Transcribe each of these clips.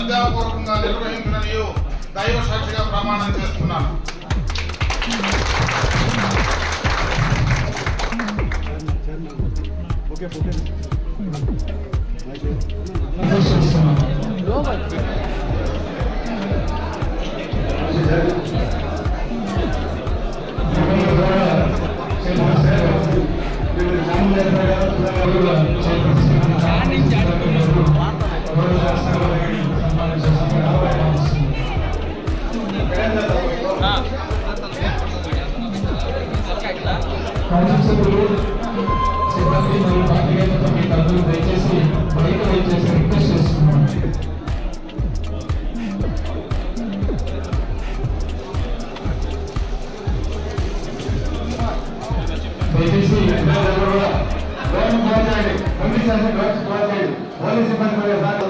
శ్రద్ధాపూర్వకంగా నిర్వహించడని దైవ సాక్షిగా ప్రమాణం చేస్తున్నాను. Okay okay police station police సిబ్బంది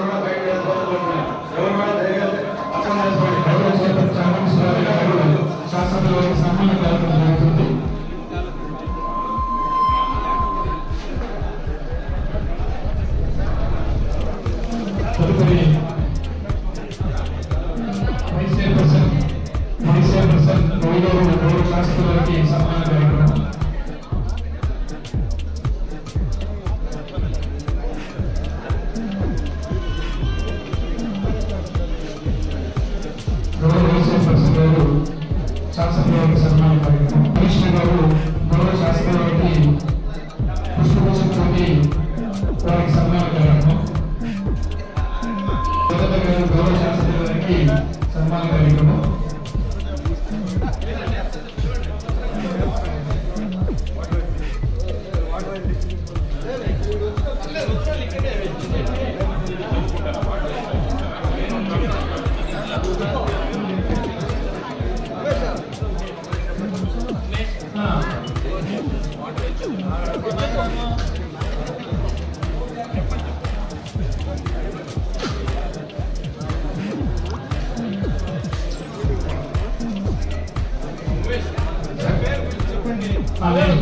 Amém.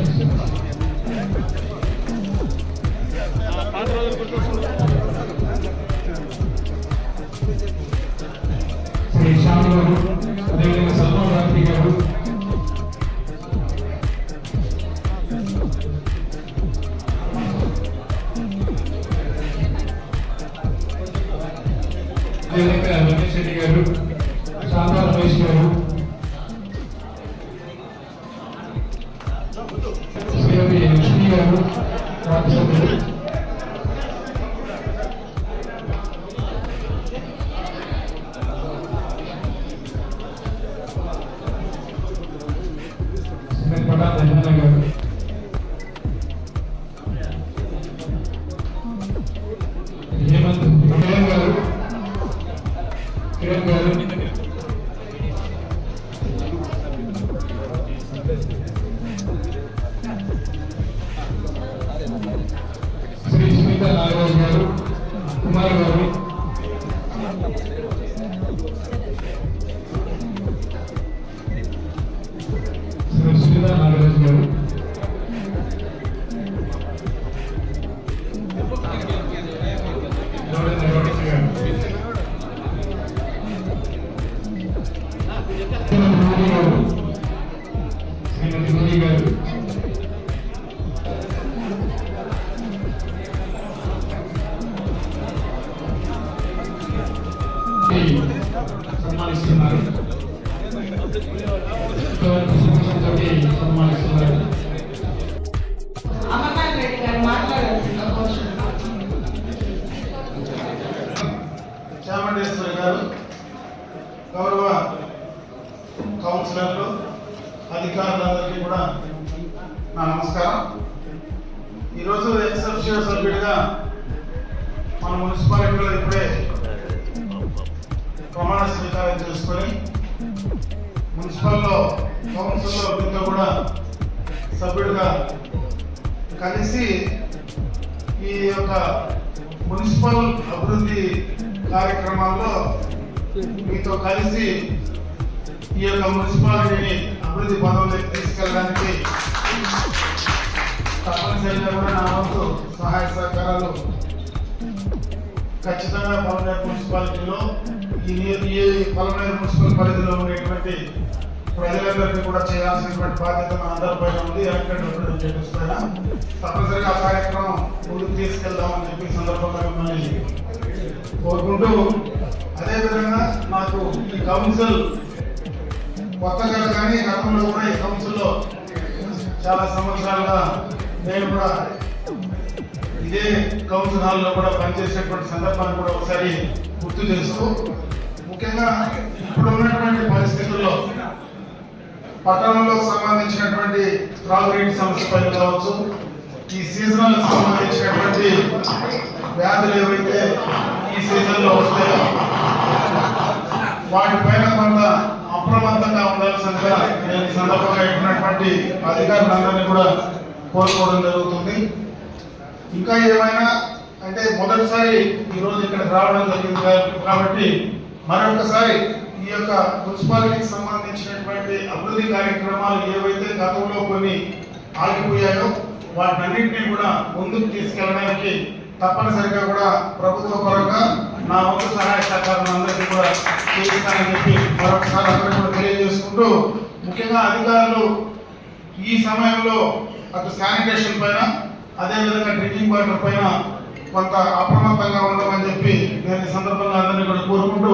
శ్రీ శ్యామ్ గారు అదేవిధంగా సల్మాన్ రాత్రి గారు అదేవిధంగా రమేష్ రెడ్డి గారు శాంతా రమేష్ గారు శ్రీమతి లక్ష్మి గారు Rajya Sabha about that time ago. సన్మానిస్తున్నారు గౌరవ కౌన్సిలర్లు అధికారులందరికీ కూడా నా నమస్కారం ఈరోజు ఎక్సెప్షన్ సభ్యుడిగా మన మున్సిపాలిటీలో ఇప్పుడే ప్రమాణ స్వీకారం చేసుకొని మున్సిపల్లో కౌన్సిల్లో మీతో కూడా సభ్యుడిగా కలిసి ఈ యొక్క మున్సిపల్ అభివృద్ధి కార్యక్రమాల్లో మీతో కలిసి ఈ యొక్క మున్సిపాలిటీని అభివృద్ధి పదంలోకి తీసుకెళ్ళడానికి తప్పనిసరిగా కూడా నా వంతు సహాయ సహకారాలు ఖచ్చితంగా పవన్ మున్సిపాలిటీలో ఈ ఈ పలమనేరు మున్సిపల్ పరిధిలో ఉండేటువంటి ప్రజలందరికీ కూడా చేయాల్సినటువంటి బాధ్యత మన అందరిపై ఉంది. ఎలక్టెడ్ రిప్రజెంటేటివ్స్ పైన తప్పనిసరిగా ఆ కార్యక్రమం ముందుకు తీసుకెళ్దామని చెప్పి సందర్భంగా మిమ్మల్ని కోరుకుంటూ అదేవిధంగా నాకు ఈ కౌన్సిల్ కొత్తగా కానీ గతంలో కూడా ఈ కౌన్సిల్లో చాలా సంవత్సరాలుగా నేను కూడా ఇదే కౌన్సిల్ హాల్లో కూడా పనిచేసేటువంటి సందర్భాన్ని కూడా ఒకసారి గుర్తు చేస్తూ ముఖ్యంగా ఇప్పుడు ఉన్నటువంటి పరిస్థితుల్లో పట్టణంలో సంబంధించినటువంటి త్రాగునీటి సమస్య పైన కావచ్చు ఈ సీజనల్ సంబంధించినటువంటి వ్యాధులు ఏవైతే ఈ సీజన్లో వస్తాయో వాటిపైన కొంత అప్రమత్తంగా ఉండాల్సిందిగా నేను ఈ సందర్భంగా ఇచ్చినటువంటి అధికారులందరినీ కూడా కోరుకోవడం జరుగుతుంది. ఇంకా ఏమైనా అంటే మొదటిసారి ఈరోజు ఇక్కడ రావడం జరిగింది కాబట్టి మరొకసారి ఈ యొక్క మున్సిపాలిటీకి సంబంధించినటువంటి అభివృద్ధి కార్యక్రమాలు ఏవైతే గతంలో కొన్ని ఆగిపోయాయో వాటన్నింటినీ కూడా ముందుకు తీసుకెళ్ళడానికి తప్పనిసరిగా కూడా ప్రభుత్వ పరంగా నా వంతు సహాయ సహకారం అందరికీ కూడా చేస్తానని చెప్పి మరొకసారి అక్కడ కూడా తెలియజేసుకుంటూ ముఖ్యంగా అధికారులు ఈ సమయంలో అటు శానిటేషన్ పైన అదేవిధంగా డ్రింకింగ్ వాటర్ పైన కొంత అప్రమత్తంగా ఉండమని చెప్పి నేను ఈ సందర్భంగా అందరినీ కూడా కోరుకుంటూ